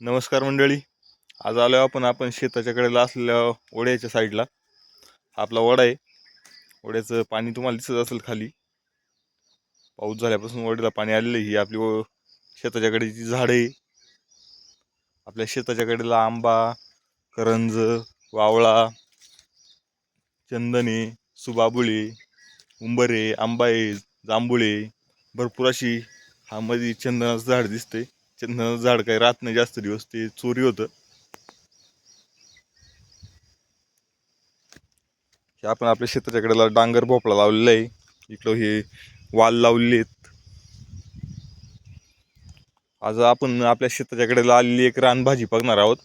नमस्कार मंडळी. आज आलो आपण आपण शेताच्याकडेला असलेल्या ओढ्याच्या साईडला. आपला ओढा आहे. ओढ्याचं पाणी तुम्हाला दिसत असेल खाली. पाऊस झाल्यापासून ओढ्याला पाणी आलेलं ही आपली ओ- शेताच्या कडेची झाडं आहे. आपल्या शेताच्याकडेला आंबा करंज वावळा चंदने सुबाबुळे उंबरे आंबाळे जांभुळे भरपूर अशी हा मध्ये चंदनाचं झाड दिसते त्यांना झाड काही राहत नाही जास्त दिवस ते चोरी होतं. हे आपण आपल्या शेताच्या कडेला डांगर भोपळा लावलेला आहे. इकडं हे वाल लावलेले आहेत आज आपण आपल्या शेताच्या कडेला आलेली एक रानभाजी बघणार आहोत.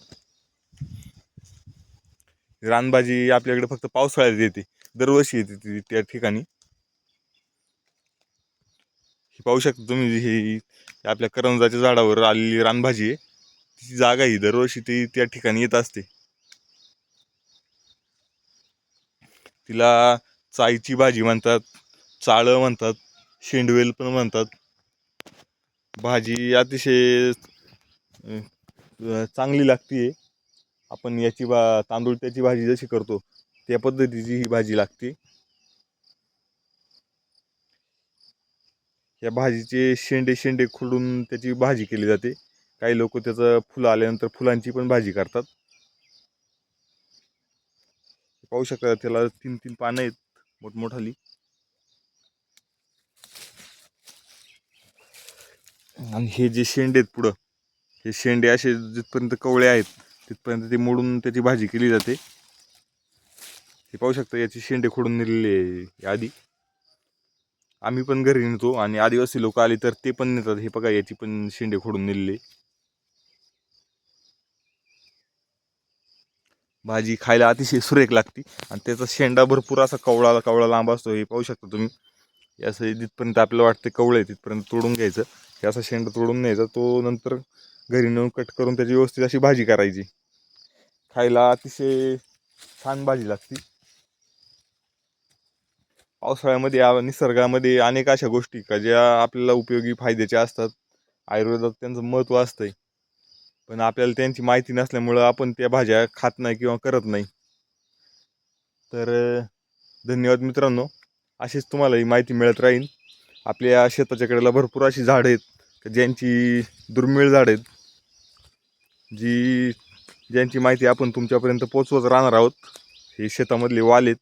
रानभाजी आपल्याकडे फक्त पावसाळ्यात येते दरवर्षी येते ती त्या ठिकाणी. ही पाहू शकता तुम्ही ही आपल्या करंजाच्या झाडावर आलेली रानभाजी आहे. तिची जागा ही दरवर्षी ती त्या ठिकाणी येत असते. तिला चायची भाजी म्हणतात चाळं म्हणतात शेंडवेल पण म्हणतात. भाजी अतिशय चांगली लागते. आपण याची बा तांदूळ त्याची भाजी जशी करतो त्या पद्धतीची ही भाजी लागते. या भाजीचे शेंडे शेंडे खुडून त्याची भाजी केली जाते. काही लोक त्याचं फुलं आल्यानंतर फुलांची पण भाजी करतात. पाहू शकता त्याला तीन तीन पानं आहेत मोठमोठाली. आणि हे जे शेंडे आहेत पुढं हे शेंडे असे जिथपर्यंत कवळे आहेत तिथपर्यंत ते मोडून त्याची भाजी केली जाते. हे पाहू शकता याची शेंडे खोडून नेलेले आहे आधी आम्ही पण घरी नेतो आणि आदिवासी लोक आले तर ते पण नेतात. हे बघा याची पण शेंडे खोडून नेलेले. भाजी खायला अतिशय सुरेख लागते आणि त्याचा शेंडा भरपूर असा कवळा कवळा लांब असतो. हे पाहू शकता तुम्ही. असं जिथपर्यंत आपल्याला वाटते कवळं आहे तिथपर्यंत तोडून घ्यायचं. हे असा शेंडा तोडून न्यायचा. तो नंतर घरी नेऊन कट करून त्याची व्यवस्थित अशी भाजी करायची. खायला अतिशय छान भाजी लागते. पावसाळ्यामध्ये निसर्गामध्ये अनेक अशा गोष्टी का ज्या आपल्याला उपयोगी फायद्याच्या असतात. आयुर्वेदात त्यांचं महत्त्व असतंय. पण आपल्याला त्यांची माहिती नसल्यामुळं आपण त्या भाज्या खात नाही किंवा करत नाही. तर धन्यवाद मित्रांनो. अशीच तुम्हाला ही माहिती मिळत राहील आपल्या शेताच्या कडेला भरपूर अशी झाडं आहेत का ज्यांची दुर्मिळ झाडं आहेत. जी ज्यांची माहिती आपण तुमच्यापर्यंत पोचवत राहणार आहोत. हे शेतामधले वाल आहेत.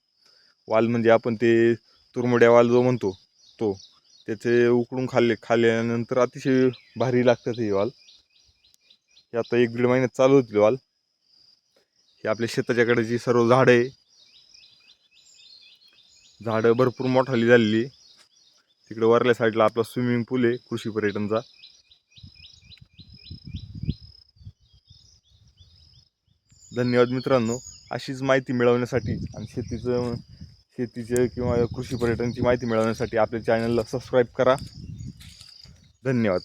वाल म्हणजे आपण ते तुरमुड्या वाल जो म्हणतो तो. त्याचे उकडून खाल्ले खाल्ल्यानंतर अतिशय भारी लागतात हे वाल. हे आता एक दीड महिन्यात चालू होतील वाल. हे आपल्या शेताच्याकडे जी सर्व झाडं आहे झाडं भरपूर मोठाली झालेली तिकडे वरल्या साईडला आपला स्विमिंग पूल आहे कृषी पर्यटनचा. धन्यवाद मित्रांनो. अशीच माहिती मिळवण्यासाठी आणि शेतीचं शेतीचे किंवा कृषी पर्यटनची माहिती मिळवण्यासाठी आपल्या चॅनलला सबस्क्राईब करा. धन्यवाद.